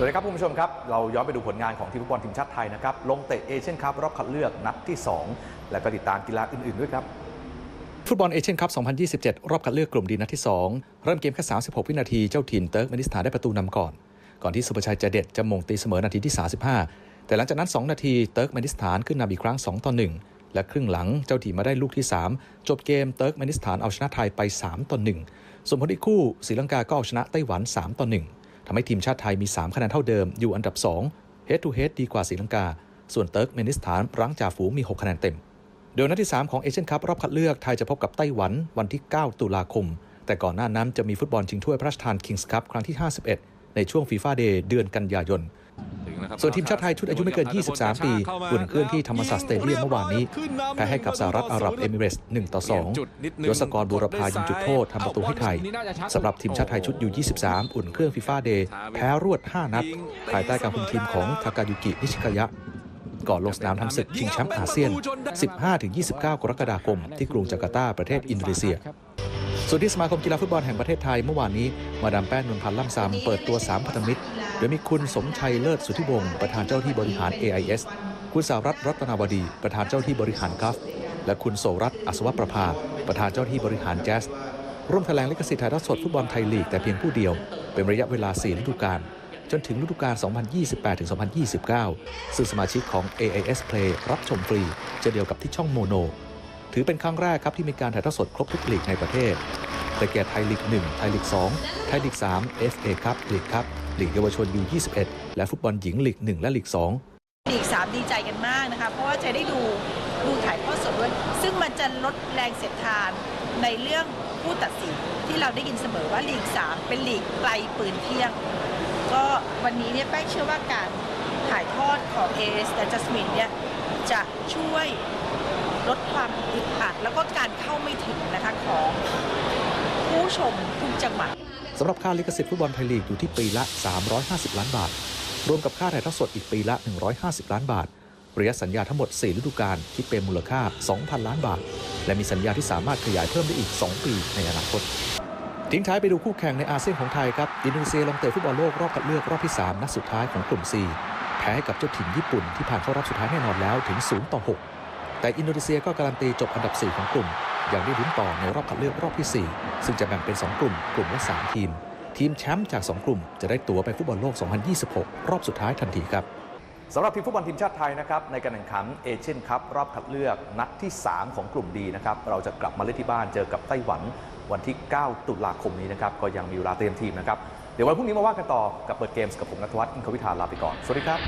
สวัสดีครับคุณผู้ชมครับ เราย้อนไปดูผลงานของทีมฟุตบอลทีมชาติไทยนะครับ ลงเตะเอเชียนคัพรอบคัดเลือกนัดที่ 2 และก็ติดตามกีฬาอื่น ๆ ด้วยครับ ฟุตบอลเอเชียนคัพ 2027 รอบคัดเลือกกลุ่มดีนัดที่ 2 เริ่มเกมแค่ 36 วินาที เจ้าถิ่นเติร์กเมนิสถานได้ประตูนำก่อน ก่อนที่สุภชัยจะเด็ดจะมงตีเสมอนาทีที่ 35 แต่หลังจากนั้น 2 นาทีเติร์กเมนิสถานขึ้นนำอีกครั้ง 2 ต่อ 1 และครึ่งหลังเจ้าถิ่นมาได้ลูกที่ 3 จบเกมเติร์กเมนิสถานเอาชนะไทยไป 3 ต่อ 1 ส่วนผลอีกคู่ศรีลังกาก็เอาชนะไต้หวัน 3 ต่อ 1 ทำให้ทีมชาติไทยมี 3 คะแนนเท่าเดิม อยู่อันดับ 2 Head to Head ดีกว่าศรีลังกา ส่วนเติร์กเมนิสถานรั้งจ่าฝูงมี 6 คะแนนเต็ม โดยนัดที่ 3 ของเอเชียนคัพรอบคัดเลือกไทยจะพบกับไต้หวันวันที่ 9 ตุลาคม แต่ก่อนหน้านั้นจะมีฟุตบอลชิงถ้วยพระราชทานคิงส์คัพครั้งที่ 51 ในช่วงฟีฟ่าเดย์เดือนกันยายน ส่วนทีมชาติไทยชุดอายุไม่เกิน 23 ปีอุ่นเครื่องที่ธรรมศาสตร์สเตเดียมเมื่อวานนี้ แพ้ให้กับสหรัฐอาหรับเอมิเรตส์1ต่อ2ยศกรบูรพายิงจุดโทษทำประตูให้ไทยสำหรับทีมชาติไทยชุดยู23 อุ่นเครื่องฟีฟ่าเดย์แพ้รวด 5 นัด ภายใต้การคุมทีมของทากายุกินิชิกายะก่อนลงสนามทำศึกชิงแชมป์อาเซียน 15-29 กรกฎาคม ที่กรุงจาการ์ตาประเทศอินโดนีเซียส่วนที่สมาคมกีฬาฟุตบอลแห่งประเทศไทยเมื่อวานนี้ มาดามแป้งนวลพันธ์ล่ำซำเปิดตัว 3 พันธมิตร โดยมีคุณสมชัยเลิศสุทธิวงศ์ประธานเจ้าที่บริหาร AIS คุณสาวรัตน์รัตนาวดี ประธานเจ้าที่บริหารกัฟและคุณโสรัตน์อัศวประภา ประธานเจ้าที่บริหารแจสร่วมแถลงลิขสิทธิ์ถ่ายทอดสดฟุตบอลไทยลีกแต่เพียงผู้เดียว เป็นระยะเวลา 4 ฤดูกาลจนถึงฤดูกาล 2028-2029 ซึ่งสมาชิกของ AIS Play รับชมฟรีเช่นเดียวกับที่ช่องโมโน ถือเป็นครั้งแรกครับที่มีการถ่ายทอดสดครบทุกลีกในประเทศแต่แก่ไทยลีก 1 ไทยลีก 2 ไทยลีก 3 FA ครับลีกครับ ลีกเยาวชน U21 และฟุตบอลหญิงลีก 1 และลีก 2 ลีกสามดีใจกันมากนะคะ เพราะว่าจะได้ดูดูถ่ายทอดสดด้วย ซึ่งมันจะลดแรงเสียดทานในเรื่องผู้ตัดสินที่เราได้ยินเสมอว่าลีก 3 เป็นลีกไกลปืนเที่ยง ก็วันนี้เนี่ยแป้งเชื่อว่าการถ่ายทอดของเอสและจัสมินเนี่ยจะช่วยลดความอึดอัดแล้วก็การเข้าไม่ถึงนะคะของผู้ชมทุกจังหวัด สำหรับค่าลิขสิทธิ์ฟุตบอลไทยลีกอยู่ที่ปีละ 350 ล้านบาท รวมกับค่าถ่ายทอดสดอีกปีละ 150 ล้านบาทระยะสัญญาทั้งหมด 4 ฤดูกาลคิดเป็นมูลค่า 2,000 ล้านบาท และมีสัญญาที่สามารถขยายเพิ่มได้อีก 2 ปีในอนาคต ทิ้งท้ายไปดูคู่แข่งในอาเซียนของไทยครับอินโดนีเซียลงเตะฟุตบอลโลกรอบคัดเลือกรอบที่ 3 นัดสุดท้ายของกลุ่ม C แพ้ให้กับเจ้าถิ่นญี่ปุ่นที่ผ่านเข้ารอบสุดท้ายแน่นอนแล้วถึง 0 ต่อ 6 แต่อินโดนีเซียก็การันตีจบอันดับ 4 ของกลุ่ม ย่างได้ลุ้นต่อในรอบคัดเลือกรอบที่ 4 ซึ่งจะแบ่งเป็น 2 กลุ่ม กลุ่มละ 3 ทีม ทีมแชมป์จาก 2 กลุ่ม จะได้ตั๋วไปฟุตบอลโลก 2026 รอบสุดท้ายทันทีครับสำหรับทีมฟุตบอลทีมชาติไทยนะครับในการแข่งขันเอเชียนคัพรอบคัดเลือกนัดที่ 3 ของกลุ่มดีนะครับเราจะกลับมาเล่นที่บ้านเจอกับไต้หวันวันที่ 9 ตุลาคมนี้นะครับก็ยังมีเวลาเตรียมทีมนะครับเดี๋ยววันพรุ่งนี้มาว่ากันต่อกับเปิดเกมส์กับผมนัทวัฒน์อินทวิทาลาไปก่อนสวัสดีครับ